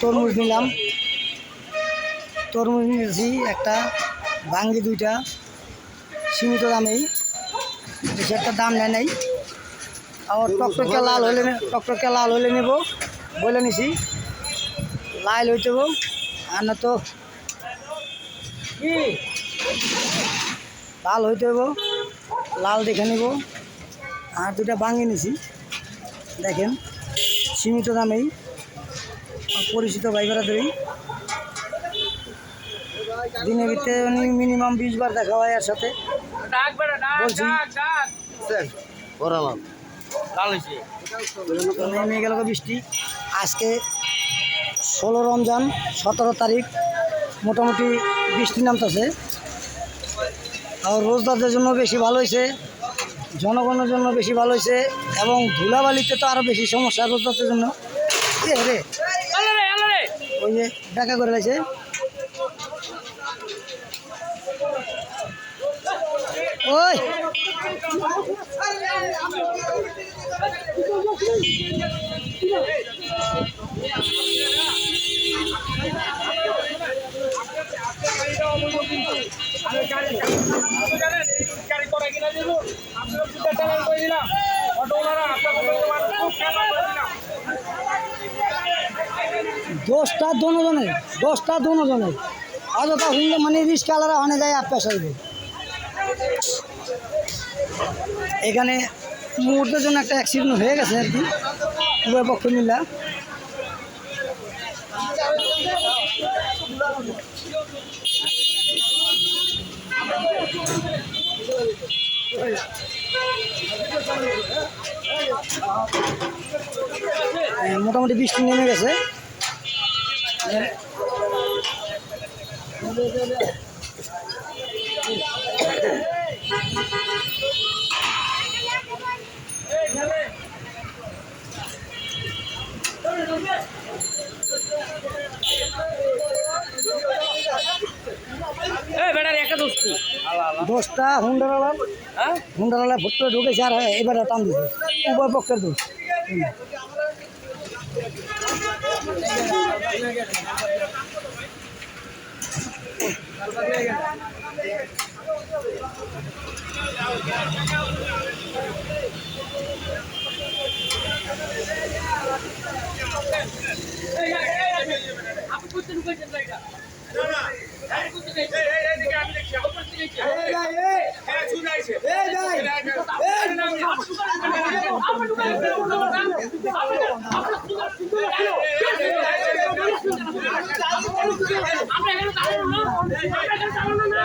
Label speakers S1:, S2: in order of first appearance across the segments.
S1: তরমুজ নিলাম। তরমুজ নিয়েছি একটা, ভাঙ্গি দুইটা, সীমিত দামেই। বেশি একটা দাম নেয় নাই। আর টকটকে লাল হলে টকটকে লাল হলে নেব বলে নিছি। লাল হইতে আর না তো লাল হইতে হব, লাল দেখে নেব। আর দুটা ভাঙিয়ে নিছি, দেখেন। সীমিত দামেই আর পরিচিত ভাই বেড়াদেরই দিনের ভিতরে উনি মিনিমাম বিশ বার দেখা হয় এর সাথে বলছি নেমে গেল বৃষ্টি। আজকে ষোলো রমজান সতেরো তারিখ মোটামুটি বৃষ্টি নামতেছে। আর রোজদারদের জন্য বেশি ভালো হয়েছে জনগণের জন্য বেশি ভালো হয়েছে। এবং ধুলাবালিতে তো আরও বেশি সমস্যা রোজদারদের জন্য। রে ওই যে দেখা করে রয়েছে ওই। দশটা দুজনের দশটা দুজনের অযথা হুন্ডা মানে রিস্কালারা অনেক যায় আপ পেশা এখানে মুহূর্তের জন্য একটা অ্যাক্সিডেন্ট হয়ে গেছে আর কি। উভয় পক্ষ মিলা। হ্যাঁ, মোটামুটি বৃষ্টি নেমে গেছে। দশটা হুন্ডারালা হুন্ডারালা ভুট্টো ঢুকেছে আর এবারে টান দিছে উভয় পক্ষের দোষ
S2: আমরা এখানে দাঁড়ানো না আমরা এখানে দাঁড়ানো না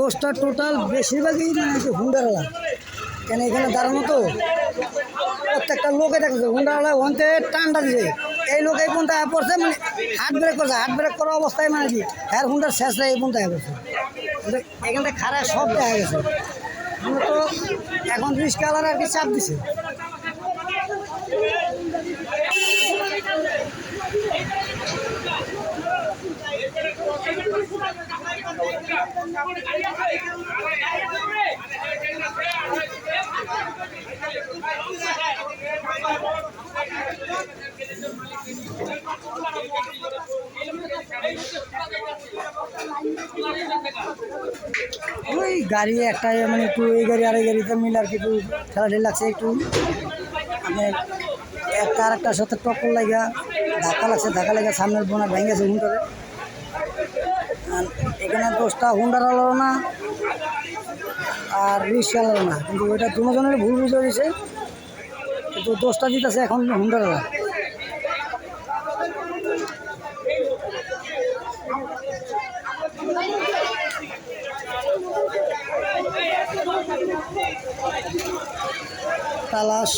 S1: দশটা টোটাল বেশিরভাগই মানে হুন্ডারালা। কেন এখানে দাঁড়ানো তো? প্রত্যেকটা লোকে দেখছে হুন্ডারালা ওখানতে টানটা দিছে। এই লোক এই আয়া পড়ছে মানে হাত ব্রেক করছে। হাত ব্রেক করা অবস্থায় মানে কি? হ্যার হুন্ডার শেষরা এই আয়া পড়ছে। এখানটা খারাপ সব দেখা গেছে। আমরা তো এখন রিস্কালার আর কি চাপ দিছে। ওই গাড়ি একটা মানে একটু এই গাড়ি আর এই গাড়িতে মিলে আর কি একটু খেলাটি লাগছে একটু। মানে একটা আর একটার সাথে টক্কর লাগা ধাক্কা লাগছে, ধাক্কা লাগা সামনের বোনার ভেঙে গেছে আর এখানে দশটা হুন্ডার হলো না, আর রিক্সা রিক্সাওয়ালা না। কিন্তু ওইটা দুজনের ভুল বুঝে দিয়েছে কিন্তু দোষটা দিতেছে এখন হুন্ডারওয়ালা তালাশ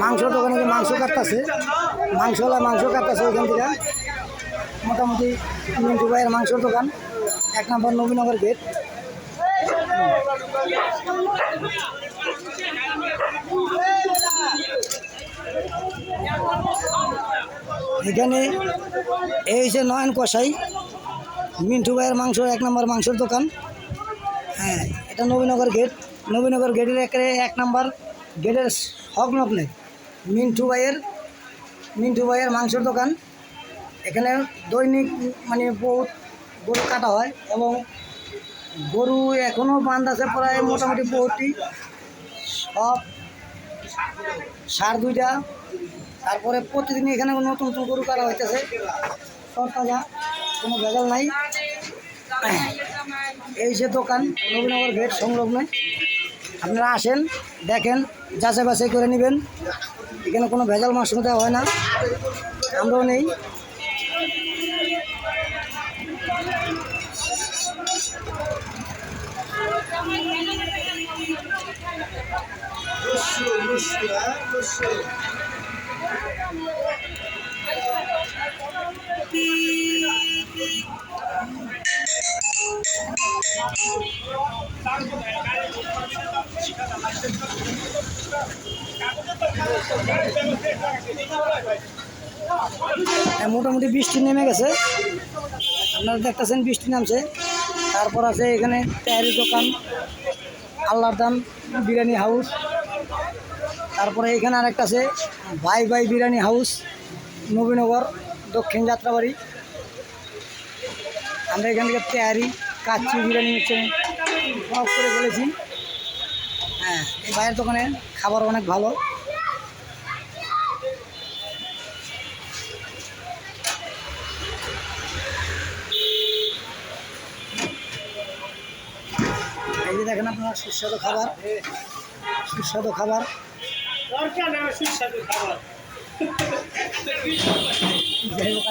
S1: মাংস দোকানে যে মাংস কাটতেছে মাংসওয়ালা মাংস কাটতেছে ওইখান থেকে। মোটামুটি মিন্টু ভাইয়ের মাংসর দোকান। এক নম্বর নবীনগর গেট এখানে এই যে নয়ন কষাই মিন্টু ভাইয়ের মাংস, এক নম্বর মাংসের দোকান। হ্যাঁ এটা নবীনগর গেট নবীনগর গেটের একেবারে এক নম্বর গেটের হক নকলে। মিন্টু ভাইয়ের মিন্টু ভাইয়ের মাংসের দোকান। এখানে দৈনিক মানে বহুত গরু কাটা হয় এবং গরু এখনও বান্ধ আছে প্রায় মোটামুটি বহুটি সব সার দুইটা। তারপরে প্রতিদিন এখানে নতুন নতুন গরু কাটা হইতেছে। সব তাজা, কোনো ভেজাল নাই। এই যে দোকান নবীনগর গেট সংলগ্ন। আপনারা আসেন, দেখেন যাচাই বাছাই করে নেবেন। এখানে কোনো ভেজাল মাংস দেওয়া হয় না। আমরাও নেই। হ্যাঁ, মোটামুটি বৃষ্টি নেমে গেছে। আপনারা দেখতেছেন বৃষ্টি নামছে। তারপর আছে এখানে তেহারি দোকান, আল্লাহর দান, বিরিয়ানি হাউস। তারপরে এখানে আরেকটা আছে ভাই ভাই বিরিয়ানি হাউস, নবীনগর, দক্ষিণ যাত্রাবাড়ি। আমরা এখান থেকে তেহারি কাচ্চি বিরিয়ানি হচ্ছে সব করে ফেলেছি হ্যাঁ এই ভাইয়ের দোকানে খাবার অনেক ভালো। এই যে দেখেন আপনারা সুস্বাদু খাবার। সুস্বাদু খাবার।
S3: সুস্বাদু খাবার।
S1: যাই হোক।